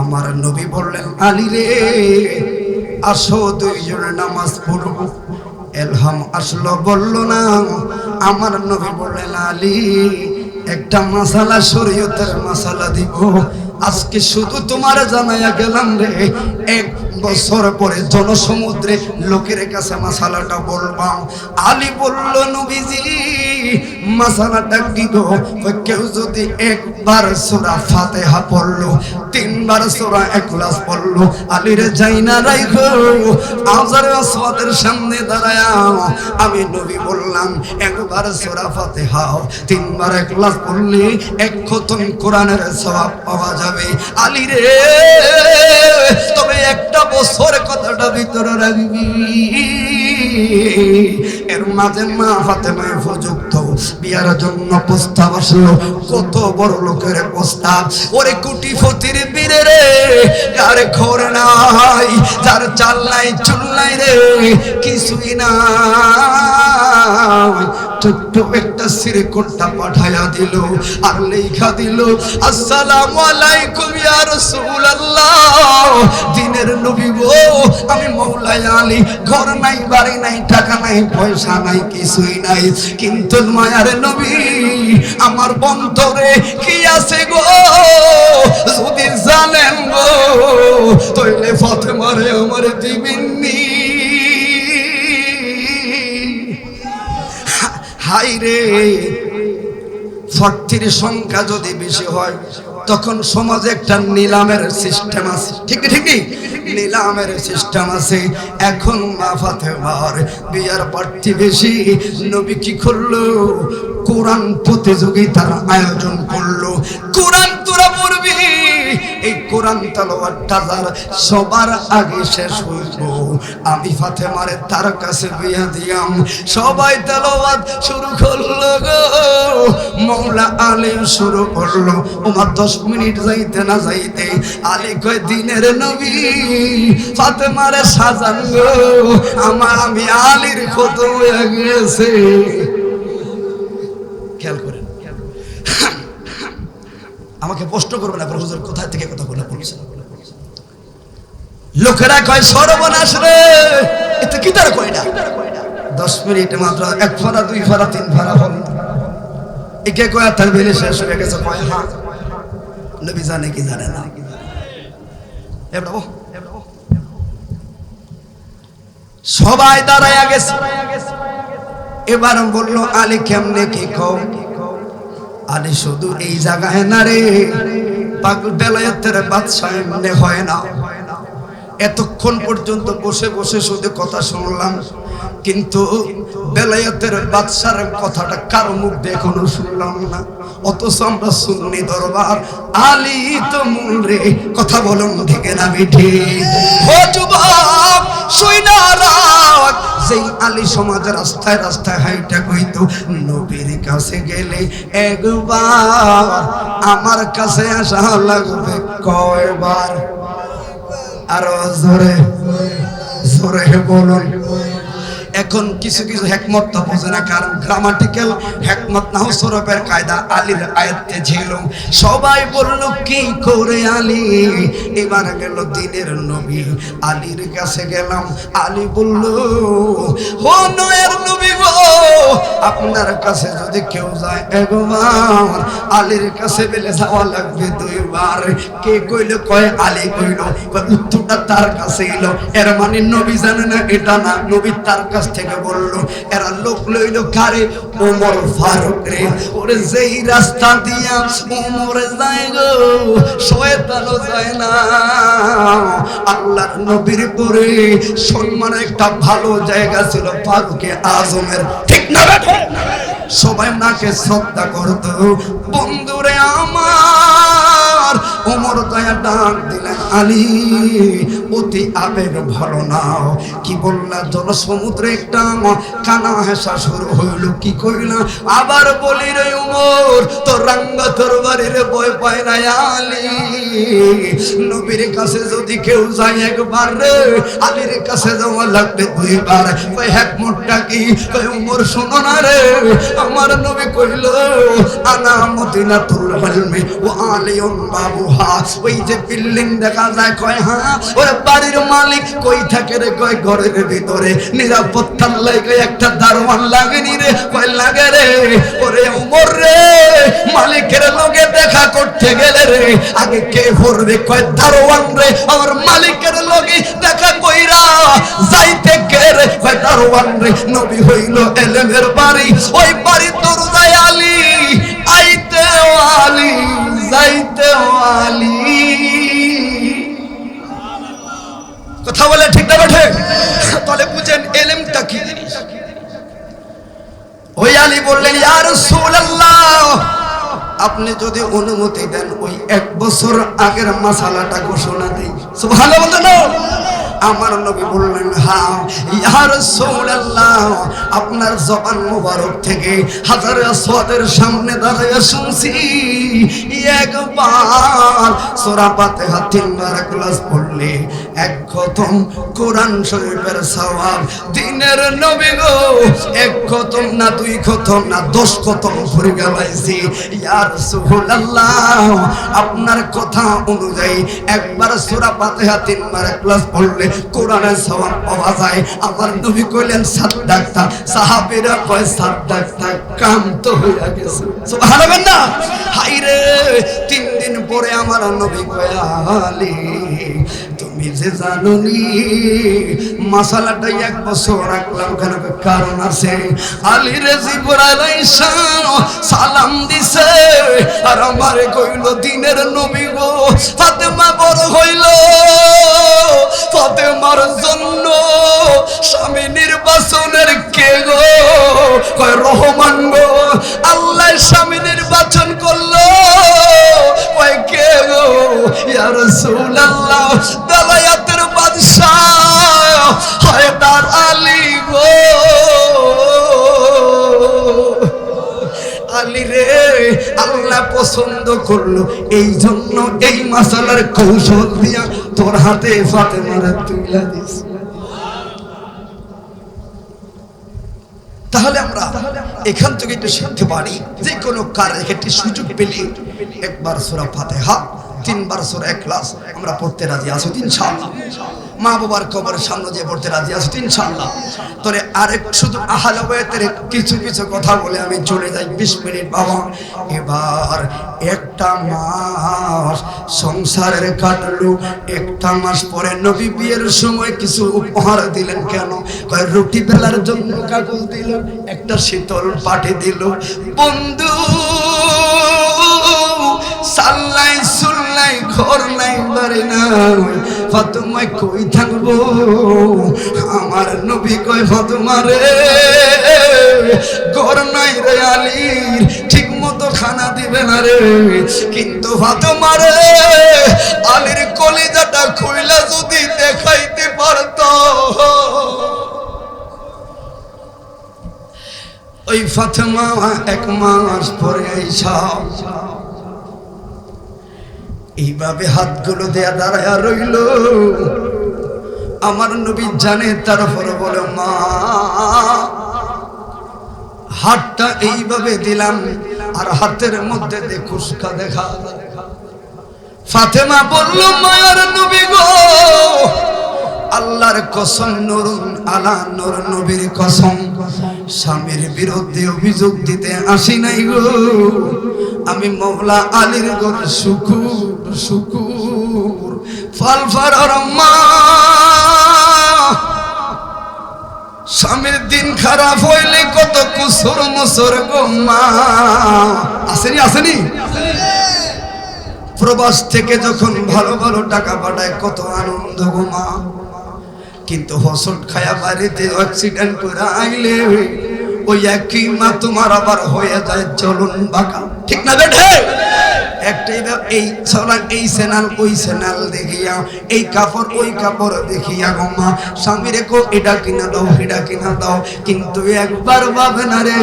আমার নবী বললেন, আলী রে, আসো দুইজনে নামাজ পড়ো এলহাম আসলো, বলল, না, আমার নবী বললেন, আলী, একটা মাসালা শরীয়তের মশালা দিব। আজকে শুধু তোমার জানাইয়া গেলাম রে, এক বছর পরে জনসমুদ্রে লোকের কাছে মশালাটা বলবাম। আলী বলল, নবীজি মাসালাটা কি গো কেউ যদি একবার সোরা ফাতিহা পড়ল, তিনবার সূরা ইখলাস পড়ল, আলীর যাই না রাইখো আজারে আসওয়াদের সামনে দাঁড়ায়া আমি নবী বললাম, একবার সূরা ফাতিহা তিনবার ইখলাস পড়লে এক খতম কোরআনের সওয়াব পাওয়া যাবে। আলী রে, তবে একটা বছর কথাটা ভিতরে রাখবি। এর মাঝে মা ফাতেমা উপযুক্ত। বিয়ার জন্য প্রস্তাব আসলো। কত বড় লোকের প্রস্তাব। ওরে কুটি ফতির বীরে রে, যার খোর নাই, যার চাল নাই, চুল নাই রে, কিছুই নাই। ছোট্ট একটা দিল আর লেখা দিল, আসসালামু আলাইকুম ইয়া দিনের নবী গো, আমি মৌলাই আলী। ঘর নাই, বাড়ি নাই, টাকা নাই, পয়সা নাই, কিছুই নাই। কিন্তু মায়ার নবী, আমার বন্ধরে কি আছে গো? যদি জানেন গো, তৈলে ফতে মারে আমার দিবেননি। হাই রে। ফর্তির সংখ্যা যদি বেশি হয়, তখন সমাজে একটা নিলামের সিস্টেম আছে। ঠিক ঠিকই নিলামের সিস্টেম আছে। এখন মাফাতে ভার বিয়ার প্রার্থী বেশি। নবী কি করল? কোরআন প্রতিযোগিতার আয়োজন করল। কোরআন এই কোরআন তালাওয়াতটা যার সবার আগে শেষ হইব। আমি ফাতেমারে তার কাছে বিয়া দিয়াম। সবাই তালাওয়াত শুরু করল গো। মৌলা আলিম শুরু করল। ওমার দশ মিনিট যাইতে না যাইতে আলী কয়, দিনের নবী, ফাতেমারে সাজান গো। আমার আমি আলীর কত হয়ে গেছে খেয়াল করেন। আমাকে প্রশ্ন করবে না হুজুর কোথায় থেকে কথা বলে বলছেন লোকেরা কয়, সর্বনাশ রে! এতে কি তার কয় না দশ মিনিট মাত্র, এক ফাড়া, দুই ফাড়া, তিন ফাড়া হল একে কয়, তার বেলে শেষ হয়ে গেছে। কয় হ্যাঁ নবী জানে কি জানে না। সবাই দাঁড়াইয়া গেছে। এবার বলল, আলী কেমনে কি কও আলী শুধু এই জায়গায় না রে বেলায়েতের বাদশাহ এমনি হয় না। এতক্ষণ পর্যন্ত বসে বসে শুধু কথা শুনলাম, কিন্তু বেলায়েতের বাদশার কথাটা কারও মুখ দিয়ে এখনও শুনলাম না। অথচ আমরা শুননি দরবার, আলী তো রে, কথা বলুন ঠিক না বিঠি ও যেই আলী সমাজ রাস্তায় রাস্তায় হাইটা কইতো, নবীর কাছে গেলে একবার আমার কাছে আসা লাগবে কয়বার? আরও জোরে জোরে বলুন। এখন কিছু কিছু হেকমত তো বোঝে না, কারণ গ্রামাটিক্যাল হেকমত না সরবের কায়দা, আলীর আয়ত্তে ছিল সবাই বলল, কি করে আলী? এবার গেল দিনের নবী, আলীর কাছে গেলাম। আলী বলল, ও নয়ের নবী গো, আপনার কাছে যদি কেউ যায়, একবার আলীর কাছে বেলে যাওয়া লাগবে দুইবার। কে কইল, কয়, আলী কইল। উত্তরটা তার কাছে এলো। এর মানে নবী জানে না, এটা না, নবী তার কাছ থেকে বলল, এরা লোক লইল কারে? ওমর ফারুক রে, ওরে যেই রাস্তা দিয়া ওমর যায় গো, শয়তানও যায় না। আল্লাহর নবীর পরে সম্মান একটা ভালো জায়গা ছিল ফারুকে আজমের। ঠিক না সবাই নাকে শ্রদ্ধা করতো। বন্ধুরে আমার ওমর দয়া ডাক দিলেন আলী, অতি আবেগ ভালো নাও। কি বললা জনসমুদ্রে একটা কানা হেসা শুরু হইল, কি কইলা? আবার বলি রে উমর তোর রাঙ্গা তোর বাড়ির বয় পায় না আলী। নবীর কাছে যদি কেউ যায় একবার রে, আলীর কাছে যাওয়া লাগবে দুইবার। কই এক মোটটা কি? কই উমর শোনো না রে। আমার নবী কইল, আনা মদিনাতুল ইলমি ওয়া আলিয়ুম আবুহা ওই যে বিল্ডিং দেখা যায় কয় হ্যাঁ? ওরে বাড়ির মালিক কই থাকে রে? কয়, ঘরের ভিতরে। নিরাপত্তার লাগে একটা দারোয়ান লাগেনি রে। কয়, লাগে রে? ওরে উমর রে, মালিকের লগে দেখা করতে গেলে রে। আগে কে ভরবে কয়, দারোয়ান রে। আমার মালিকের লগে দেখা কইরা যাইতে কে রে? কয়, দারোয়ান রে। নবী হইল এলেমের বাড়ি। ওই বাড়ি তোর আলী আইতে আলী যাইতে বলে ঠিক না বেঠে তাহলে বুঝেন এলেমটা কি? ওই আলী বললেন ইয়া রাসূলুল্লাহ আপনি যদি অনুমতি দেন ওই এক বছর আগের মাসালাটা ঘোষণা দেই। ভালো বলতে না? আমার নবী বললেন হ্যাঁ ইয়া রাসূলুল্লাহ, আপনার জবান মোবারক থেকে হাজার আসওয়াদের সামনে দাঁড়িয়ে শুনছি। একবার সূরা ফাতিহা তিনবার ক্লাস পড়লে এক খতম কোরআন শরীফের সওয়াব। দিনের নবী গো, এক খতম না দুই খতম না দশ খতম পড়ে গেলাইছি। ইয়া রাসূলুল্লাহ, আপনার কথা অনুযায়ী একবার সূরা ফাতিহা তিনবার ক্লাস পড়লে কোরআনের সবার পাওয়া যায়। আমার নবী কইলেন সাদ্দাকতা সাহাবিরা কয় সাদ্দাকতা কাম তো হইয়া গেছে। সুবহানাল্লাহ। না হাইরে পরে আমার নবী কয় আলী তুমি যে জানুনি মশালাটা এক বছর রাখলাম কেন? কারণ আছে, আলী রে জিবরাইল সালাম দিছে, আর আমারে কইল, দিনের নবী গো, ফাতেমা বড় হইল, ফাতেমার জন্য স্বামী নির্বাচনের করল এই জন্য এই মাসালার কৌশল দিয়া তোর হাতে ফাতে মারা তুইলা দিস। তাহলে আমরা এখান থেকে একটু শিখতে পারি, যে কোনো কারের ক্ষেত্রে সুযোগ পেলে একবার সোরা ফাতে হা তিনবার সোরা এক ক্লাস আমরা পড়তে রাজি আছি, ইনশাআল্লাহ। মা বাবার কবরের সামনে যে পড়তে রাজি আছি? ইনশাআল্লাহ। তোরে আরেক শুধু আহাল বয়াতের কিছু কিছু কথা বলে আমি চলে যাই। বিশ মিনিট বাবা, এবার একটা মাস সংসারের কাটলো। একটা মাস পরে নবী বিয়ের সময় কিছু উপহার দিলেন কেন? কয়, রুটি বেলার জন্য কাগজ দিলেন একটা শীতল পাঠে দিল। বন্ধু সাল্লাই সুল্লাই ঘর নাই বাড়ি নাই ফাতুমায় কই থাকব? আমার নবী কয়, ফাতুমা রে, ঘর নাই রে আলীর, ঠিক মতো খানা দিবে না রে। কিন্তু ফাতুমা রে, আলীর কলিজাটা খুইলা যদি দেখাইতে পারতো। ওই ফাতেমা এক মাস পরে আইসা এইভাবে হাতগুলো দেয়া দাঁড়ায়া রইল। আমার নবী জানে, তারপরে বলে, মা, হাতটা এইভাবে দিলাম, আর হাতের মধ্যে দেখুসকা দেখা ফাতেমা বলল, মায়ার নবী গো, আল্লাহর কসম নরুন আলা, নূর নবীর কসম। স্বামীর বিরুদ্ধে অভিযোগ দিতে আসি নাই গো। আমি মৌলা আলীর ঘর শুকুর শুকুর। ফল ফরার মা স্বামীর দিন খারাপ হইলে কত কুসুর মুসুর গো মা। আসেনি আসেনি? প্রবাস থেকে যখন ভালো ভালো টাকা পাঠায়, কত আনন্দ গো মা। কিন্তু হসট খায়া বাড়িতে অ্যাক্সিডেন্ট করে আইলে ওই একই মা তোমার আবার হয়ে যায় চলুন বাঁকা। ঠিক না বেঠে? একটাই এই ছড়া এই সেনাল, ওই সেনাল দেখিয়া, এই কাপড় ওই কাপড় দেখিয়া গো মা স্বামীরে কো এটা কিনা দাও, এটা কিনা দাও, কিন্তু একবার ভাবে না রে,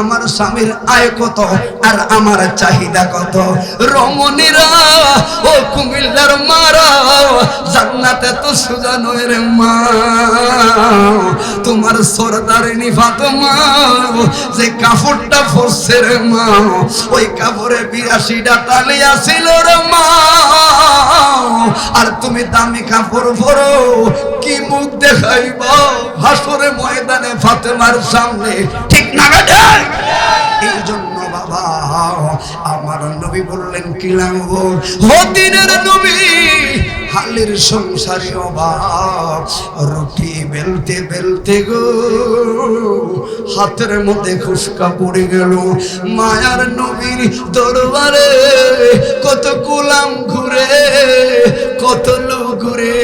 আমার স্বামীর আয় কত আর আমার চাহিদা কত? রমণীরা, ও কুমিল্লার মারা, জান্নাতে তো সোজা নয় রে মা। তোমার সরদারিনী ফাতেমা, যে কাপড়টা পরছে রে মা, ওই কাপড়ে বিরাশিটা আসিল রে মা আর তুমি দামি কাপড় পরো কি মুখ দেখাইব? হাসরে ময়দানে ফাতেমার সামনে। ঠিক না বেটা এই জন্য বাবা, আমার নবী বললেন কি লাগবো হদিনের নবী হালের সংসারে অভাব। রুটি বেলতে বেলতে গো, হাতের মধ্যে খুশকা পড়ে গেল। মায়ার নবীর দরবারে কত গোলাম ঘুরে, কত লোক ঘুরে।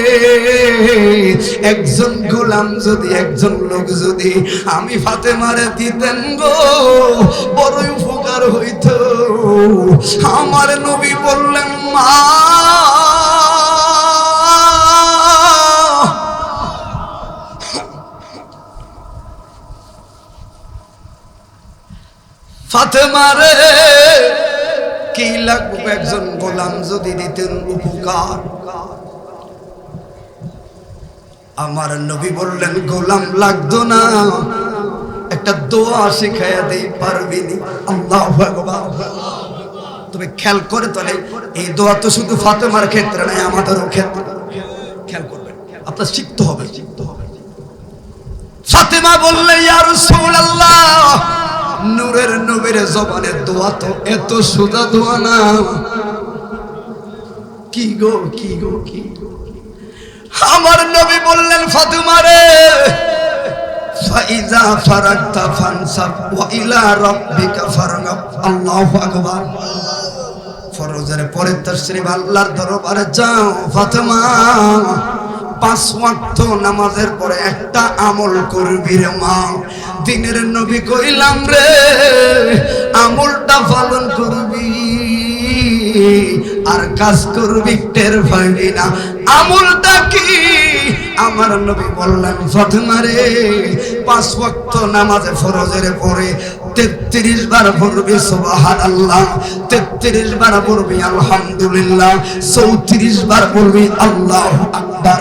একজন গোলাম যদি, একজন লোক যদি আমি ফাতে মারে দিতেন গো, বড়ই উপকার হইতো। আমার নবী বললেন, মা ফাতেমারে কি লাগবে একজন গোলাম যদি দিতেন উপকার? আমার নবী বললেন, গোলাম লাগতো না। একটা দোয়া শিখাইয়া দেই, পারবি আল্লাহ তবে খেয়াল করে তাহলে, এই দোয়া তো শুধু ফাতেমার ক্ষেত্রে নয়, আমাদেরও ক্ষেত্রে। খেয়াল করবেন, আপনার শিখতে হবে। শিখতে হবে ফাতেমা বললে ইয়া রাসূলুল্লাহ নূরের নবীর জবানের দোয়া তো এত সোজা দোয়া না। কি গো কি গো, কি আমার নবী বললেন, ফাতেমা রে, ফাইজা ফারাগতা ফানসাব ওয়া ইলা রাব্বিকা ফারগাব। আল্লাহু আকবার। ফরজের পরে তাশরিফ আল্লাহর দরবারে যাও, ফাতেমা। পাঁচ ওয়াক্ত নামাজের পরে একটা আমল করবি রে মা। দিনের নবী কইলাম রে, আমলটা পালন করবি। আর কাজ করবি টের পাইবি না। আমলটা কি? আমার নবী বললেন, ফাতেমা রে, পাঁচ ওয়াক্ত নামাজে ফরজের পরে তেত্রিশ বার পড়বি সুবাহান আল্লাহ তেত্রিশ বার পড়বি আলহামদুলিল্লাহ, চৌত্রিশ বার পড়বি আল্লাহ আকবার।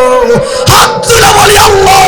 হাত তুলে বলি আল্লাহ